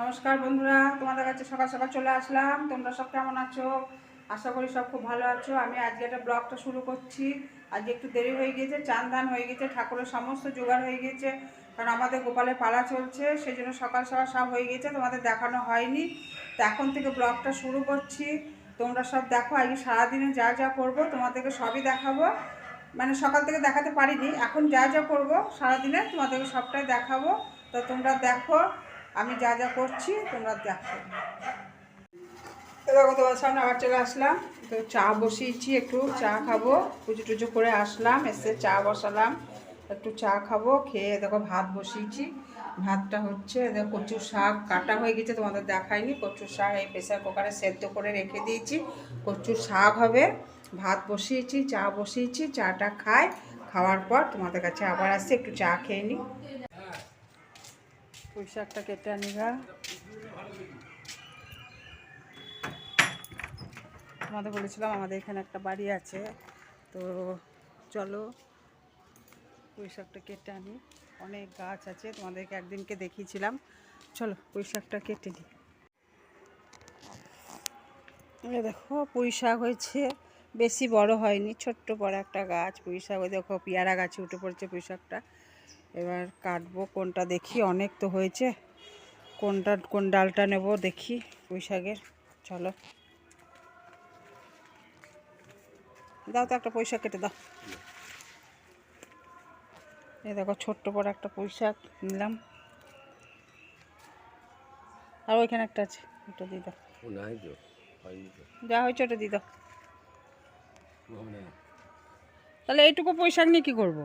নমস্কার বন্ধুরা, তোমাদের কাছে সকাল সকাল চলে আসলাম। তোমরা সব কেমন আছো? আশা করি সব খুব ভালো আছো। আমি আজকে একটা ব্লগটা শুরু করছি। আজকে একটু দেরি হয়ে গিয়েছে চান হয়ে গেছে ঠাকুরের সমস্ত জোগাড় হয়ে গেছে কারণ আমাদের গোপালের পালা চলছে সেই জন্য সকাল সকাল সব হয়ে গেছে তোমাদের দেখানো হয়নি। তো এখন থেকে ব্লগটা শুরু করছি। তোমরা সব দেখো, আজকে সারাদিনে যা যা করব, তোমাদেরকে সবই দেখাবো। মানে সকাল থেকে দেখাতে পারিনি, এখন যা যা করব, সারাদিনে তোমাদেরকে সবটাই দেখাবো। তো তোমরা দেখো আমি যা যা করছি, তোমরা দেখো। দেখো তোমার সামনে আবার চলে আসলাম। তো চা বসিয়েছি, একটু চা খাব। পুজো টুজো করে আসলাম, এসে চা বসালাম। একটু চা খাব, খেয়ে দেখো ভাত বসিয়েছি। ভাতটা হচ্ছে, দেখো কচুর শাক কাটা হয়ে গেছে, তোমাদের দেখায়নি কচুর শাক এই প্রেসার কুকারে সেদ্ধ করে রেখে দিয়েছি। কচুর শাক হবে। ভাত বসিয়েছি, চা বসিয়েছি, চাটা খাই। খাওয়ার পর তোমাদের কাছে আবার আসছি, একটু চা খেয়ে নিই। পুঁই শাকটা কেটে আনিবা তোমাদের বলেছিলাম, আমাদের এখানে একটা বাড়ি আছে। তো চলো পুঁই শাকটা কেটে আনি। অনেক গাছ আছে, তোমাদেরকে একদিনকে দেখিয়েছিলাম। চলো পুঁই শাকটা কেটে এই দেখো পুঁই শাক হয়েছে। বেশি বড় হয়নি, ছোট্ট বড় একটা গাছ। পুঁই শাক ওই দেখো, পেয়ারা গাছে উঠে পড়েছে পুঁই শাকটা এবার কাটবো কোনটা দেখি অনেক তো হয়েছে। কোনটা কোন ডালটা নেব দেখি পুঁই শাকের চলো। দাও তো একটা শাক কেটে দাও। এ দেখো ছোট্ট বড় একটা শাক নিলাম। আর ওইখানে একটা আছে ওটা দিয়ে দাও। যা হয়েছে ওটা দিয়ে দাও। মানে তাহলে এইটুকু শাক নিয়ে কী করব?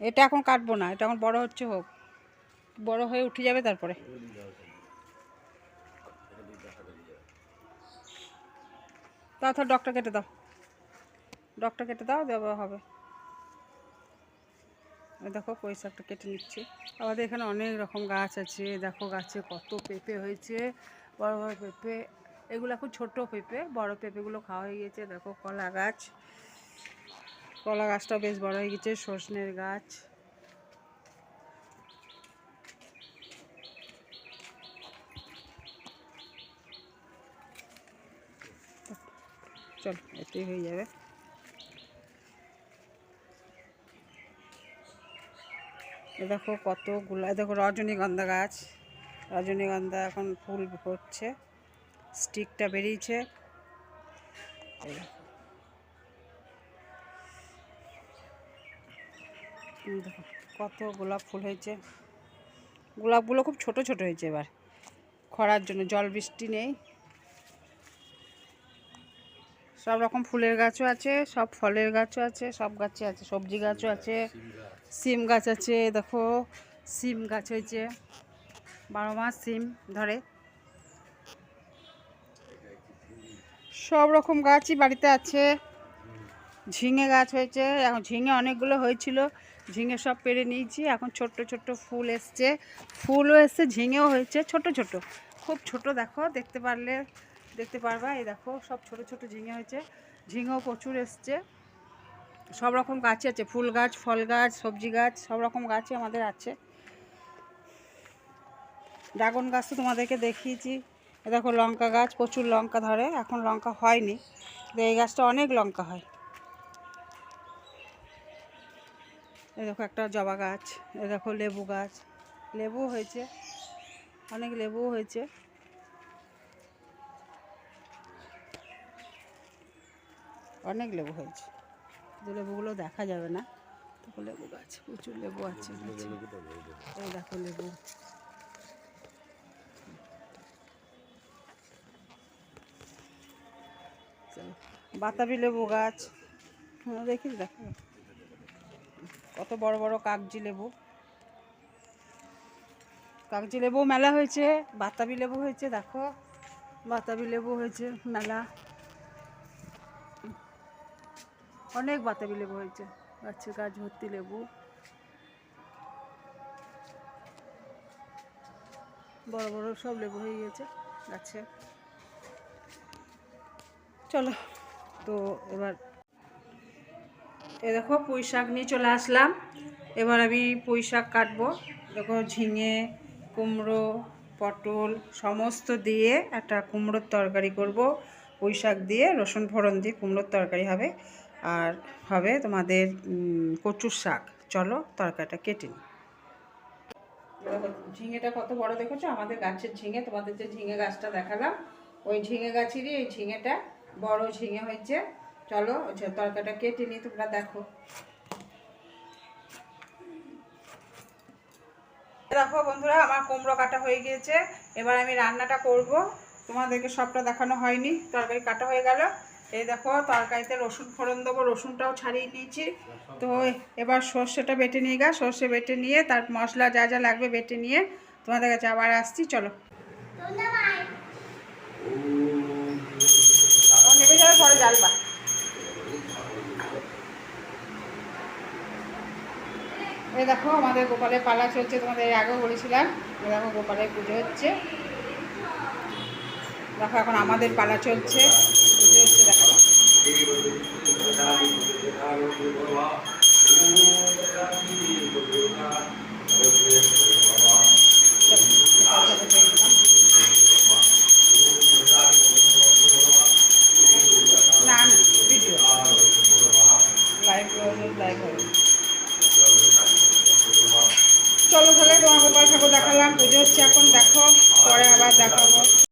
এটা এখন কাটবো না, এটা এখন বড় হচ্ছে হোক। বড় হয়ে উঠে যাবে তারপরে। তাও তো ডক্টর কেটে দাও। ডক্টর কেটে দাও, দেওয়া হবে। দেখো পয়সাটা কেটে নিচ্ছি। আমাদের এখানে অনেক রকম গাছ আছে দেখো গাছে কত পেঁপে হয়েছে, বড় বড় পেঁপে। এগুলো এখন ছোট পেঁপে, বড় পেঁপেগুলো খাওয়া হয়ে গেছে, দেখো কলা গাছ। কলা গাছটাও বেশ বড় হয়ে গেছে সজনের গাছ। চল এটাই হয়ে যাবে। এ দেখো কতগুলো দেখো রজনীগন্ধা গাছ। রজনীগন্ধা এখন ফুল হচ্ছে, স্টিকটা বেরিয়েছে। দেখো। কত গোলাপ ফুল হয়েছে। গোলাপগুলো খুব ছোট ছোট হয়েছে এবার, খরার জন্য, জল বৃষ্টি নেই। সব রকম ফুলের গাছও আছে, সব ফলের গাছও আছে, সব গাছে আছে, সবজি গাছও আছে। সিম গাছ আছে, দেখো, সিম গাছ হয়েছে। বারো মাস সিম ধরে। সব রকম গাছই বাড়িতে আছে। ঝিঙে গাছ হয়েছে, এখন ঝিঙে অনেকগুলো হয়েছিল। ঝিঙে সব পেরে নিয়েছি। এখন ছোট্ট ছোট্ট ফুল এসছে। ফুলও এসছে, ঝিঙেও হয়েছে, ছোট ছোট। খুব ছোট দেখো, দেখতে পারলে, দেখতে পারবা। এই দেখো, সব ছোট ছোট ঝিঙে হয়েছে। ঝিঙেও প্রচুর এসছে। সব রকম গাছই আছে। ফুল গাছ, ফল গাছ, সবজি গাছ, সব রকম গাছই আমাদের আছে। ড্রাগন গাছ তো তোমাদেরকে দেখিয়েছি। দেখো লঙ্কা গাছ, প্রচুর লঙ্কা ধরে। এখন লঙ্কা হয়নি। এই গাছটা অনেক লঙ্কা হয়। এই দেখো একটা জবা গাছ এ দেখো লেবু গাছ। লেবু হয়েছে অনেক লেবু হয়েছে। অনেক লেবু হয়েছে। লেবুগুলো দেখা যাবে না দেখো লেবু গাছ প্রচুর লেবু আছে এই দেখো। লেবু। বাতাবি লেবু গাছ। হ্যাঁ দেখি দেখো। কত বড় বড় কাগজি লেবু। কাগজি লেবু মেলা হয়েছে, বাতাবি লেবু হয়েছে, দেখো। বাতাবি লেবু হয়েছে, মেলা। অনেক বাতাবি লেবু হয়েছে গাছের গাছ, ভর্তি লেবু। বড় বড় সব লেবু হয়ে গেছে গাছে। চলো, তো এবার এ দেখো পুঁই শাক নিয়ে চলে আসলাম। এবার আমি পুঁই শাক কাটবো। দেখো ঝিঙে, কুমড়ো, পটল সমস্ত দিয়ে একটা কুমড়োর তরকারি করব। পুঁই শাক দিয়ে, রসুন ফোড়ন দিয়ে কুমড়োর তরকারি হবে। আর হবে তোমাদের কচুর শাক। চলো তরকারিটা কেটে নিই। ঝিঙেটা কত বড় দেখেছ? আমাদের গাছের ঝিঙে, তোমাদের যে ঝিঙে গাছটা দেখালাম, ওই ঝিঙে গাছেরই এই ঝিঙেটা বড় ঝিঙে হয়েছে। চলো ওই যে তরকারিটা কেটে নিই তোমরা দেখো। দেখো বন্ধুরা আমার কুমড়ো কাটা হয়ে গিয়েছে। এবার আমি রান্নাটা করব। তোমাদেরকে সবটা দেখানো হয়নি তরকারি কাটা হয়ে গেল। এই দেখো তরকারিতে রসুন ফোড়ন দেবো রসুনটাও ছাড়িয়ে নিয়েছি। তো এবার সর্ষেটা বেটে নিয়ে গা সর্ষে বেটে নিয়ে তার মশলা যা যা লাগবে বেটে নিয়ে তোমাদের কাছে আবার আসছি চলো। নেমে যাবে পরে জ্বালবা এই দেখো, আমাদের গোপালের পালা চলছে, তোমাদের আগেও বলেছিলাম। এ দেখো, গোপালের পুজো হচ্ছে। দেখো, এখন আমাদের পালা চলছে।